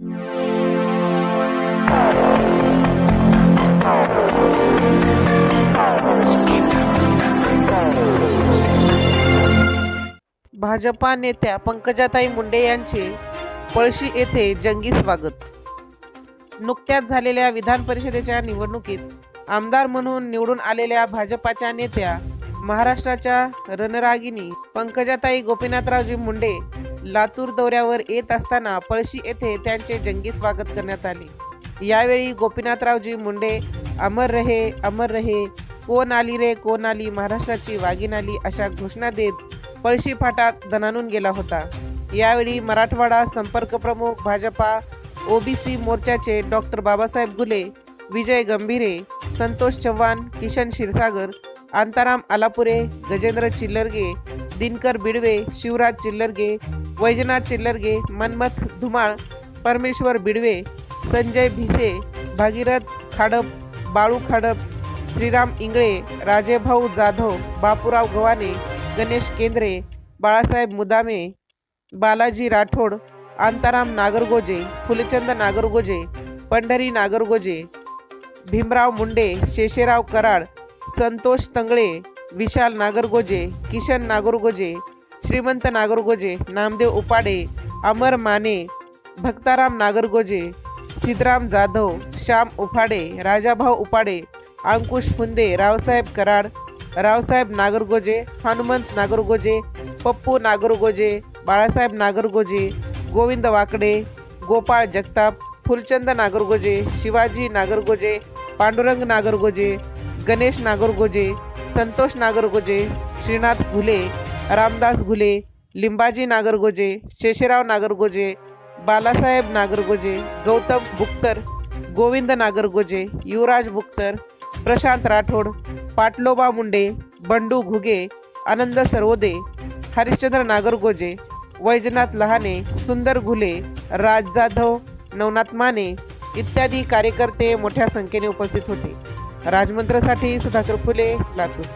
भाजपा नेत्या पंकजाताई मुंडे यांचे पळशी येथे जंगी स्वागत. नुकत्याच झालेल्या विधान परिषदेच्या निवडणुकीत आमदार म्हणून निवडून आलेल्या भाजपाच्या नेत्या महाराष्ट्राच्या रणरागिनी पंकजाताई गोपीनाथरावजी मुंडे लातूर दौऱ्यावर येत असताना पळशी येथे त्यांचे जंगी स्वागत करण्यात आले. यावेळी गोपीनाथरावजी मुंडे अमर रहे अमर रहे कोण आली रे कोण आली महाराष्ट्राची वाघीण आली अशा घोषणा देत पळशी फाटात दणानून गेला होता. यावेळी मराठवाडा संपर्क प्रमुख भाजपा ओबीसी मोर्चाचे डॉक्टर बाबासाहेब गुले विजय गंभीरे संतोष चव्हाण किशन क्षीरसागर आंताराम आलापुरे गजेंद्र चिल्लरगे दिनकर बिडवे शिवराज चिल्लरगे वैजनाथ चिल्लरगे मनमथ धुमाळ परमेश्वर बिडवे संजय भिसे भागीरथ खाडप बाळू खाडप श्रीराम इंगळे राजेभाऊ जाधव बापूराव गव्हाणे गणेश केंद्रे बाळासाहेब मुदामे बालाजी राठोड आंताराम नागरगोजे फुलचंद नागरगोजे पंढरी नागरगोजे भीमराव मुंडे शेषेराव कराड संतोष तंगळे विशाल नागरगोजे किशन नागरगोजे श्रीमंत नागरगोजे नामदेव उपाडे अमर माने भक्ताराम नागरगोजे सिद्धराम जाधव श्याम उफाडे राजाभाऊ उपाडे अंकुश फुंदे रावसाहेब कराड रावसाहेब नागरगोजे हनुमंत नागरगोजे पप्पू नागरगोजे बाळासाहेब नागरगोजे गोविंद वाकडे गोपाळ जगताप फुलचंद नागरगोजे शिवाजी नागरगोजे पांडुरंग नागरगोजे गणेश नागरगोजे संतोष नागरगोजे श्रीनाथ फुले रामदास घुले लिंबाजी नागरगोजे शेषराव नागरगोजे बालासाहेब नागरगोजे गौतम बुक्तर गोविंद नागरगोजे युवराज बुक्तर प्रशांत राठोड पाटलोबा मुंडे बंडू घुगे आनंद सर्वोदे हरिश्चंद्र नागरगोजे वैजनाथ लहाने सुंदर घुले राज जाधव नवनाथ माने इत्यादी कार्यकर्ते मोठ्या संख्येने उपस्थित होते. राजमंत्रसाठी सुधाकर फुले लातूर.